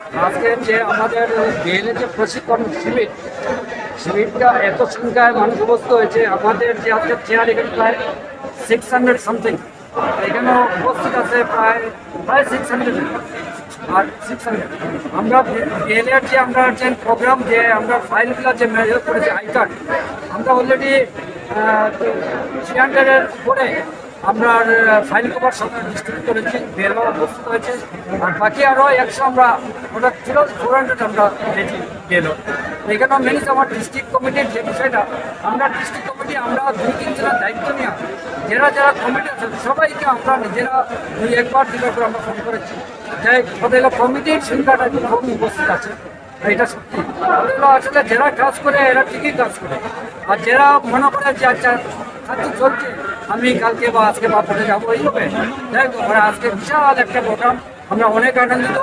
আজকে যে আমাদের জেলে যে প্রশিক্ষণ শিবির, শিবিরটা এত সংখ্যায় মানুষ উপস্থিত হয়েছে, আমাদের যে আজকে চেয়ার এখানে প্রায় সিক্স হান্ড্রেড সামথিং এখানে উপস্থিত আছে প্রায় প্রায় সিক্স হান্ড্রেড আর সিক্স হান্ড্রেড আমরা বিএলের যে আমরা যে প্রোগ্রাম যে আমরা ফাইলগুলো যে মেজার করেছি আই কার্ড আমরা অলরেডি থ্রি হান্ড্রেডের উপরে আমরা ফাইল কভার সব ডিস্ট্রিবিউট করেছি বেলও উপস্থিত হয়েছে আর বাকি আরও একশো আমরা ওটা ছিল ফোর হান্ড্রেড আমরা পেয়েছি বেলও এখানে মেনস আমার ডিস্ট্রিক্ট কমিটির যে বিষয়টা, আমরা ডিস্ট্রিক্ট কমিটি আমরা দুই তিন জনের দায়িত্ব নিয়ে, যারা যারা কমিটি আছে, সবাইকে আমরা নিজেরা দুই একবার দুবার করে আমরা ফোন করেছি। যাই ওদের কমিটির সংখ্যাটা কম উপস্থিত আছে, এটা সত্যি। ওগুলো আসলে যারা কাজ করে, এরা ঠিকই কাজ করে। আর যারা মনে করে যে আচ্ছা চলছে আমি কালকে বা আজকে বা পরে যাব যাই হোক, আমরা আজকে বিশাল একটা প্রোগ্রাম আমরা অনেক আনন্দিত।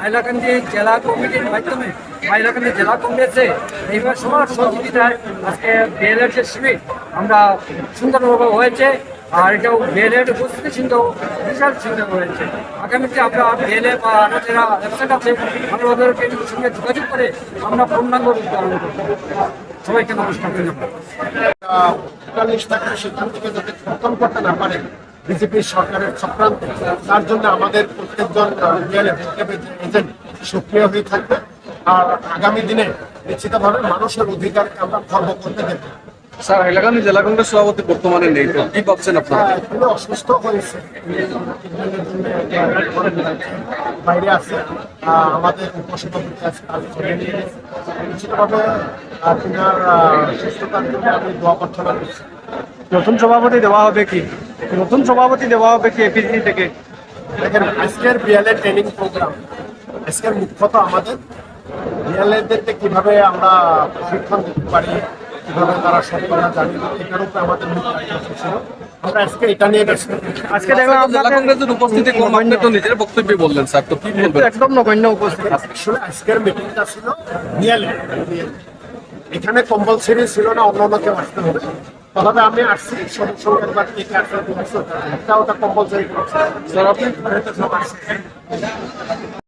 হাইলাকান্দি জেলা কমিটির মাধ্যমে হাইলাকান্দি জেলা কংগ্রেসে এইবার সবার সহযোগিতায় আজকে বিএলএর যে শিবির আমরা সুন্দরভাবে হয়েছে। আর এটাও বিএলএর উপস্থিতি কিন্তু বিশাল সুন্দর হয়েছে। আগামীতে আমরা বিএলএ বা আরও যারা ওয়েবসাইট আছে আমরা ওদেরকে সঙ্গে যোগাযোগ করে আমরা পূর্ণাঙ্গ ধারণ করব। সবাইকে নমস্কার সেখান থেকে যাতে সরকারের চক্রান্ত, তার জন্য আমাদের প্রত্যেকজন সক্রিয় হয়ে থাকবে আর আগামী দিনে নিশ্চিতভাবে মানুষের অধিকারকে আমরা খর্ব করতে দেব। স্যার হাইলাকান্দি জেলা কংগ্রেস সভাপতি বর্তমানে নেই তো কি ভাবছেন আপনারা? হ্যাঁ, অসুস্থ হয়েছে। বাইরে আছে। আমাদের উপসভাপতি আহ, সুস্থতার জন্য নতুন সভাপতি দেওয়া হবে কি? নতুন সভাপতি দেওয়া হবে কি এপিসি থেকে? দেখেন আজকের বিএলএ ট্রেনিং প্রোগ্রাম আজকের মুখ্যত আমাদের বিএলএদেরকে কীভাবে আমরা প্রশিক্ষণ দিতে পারি কীভাবে তারা জানি এটার উপরে আমাদের ছিল। আমরা আজকে এটা নিয়ে ব্যস্ত। আজকে দেখলাম জেলা কংগ্রেসের উপস্থিতি কম আপনি তো নিজের বক্তব্য বললেন স্যার তো কি বলবেন? একদম নগণ্য উপস্থিত। আসলে আজকের মিটিংটা ছিল এখানে কম্পালসারি ছিল না অন্য অন্য কেউ আসতে হবে। তবে আমি আসছি সব সঙ্গে একবার কে কে আসতে একটা ওটা কম্পালসারি স্যার আপনি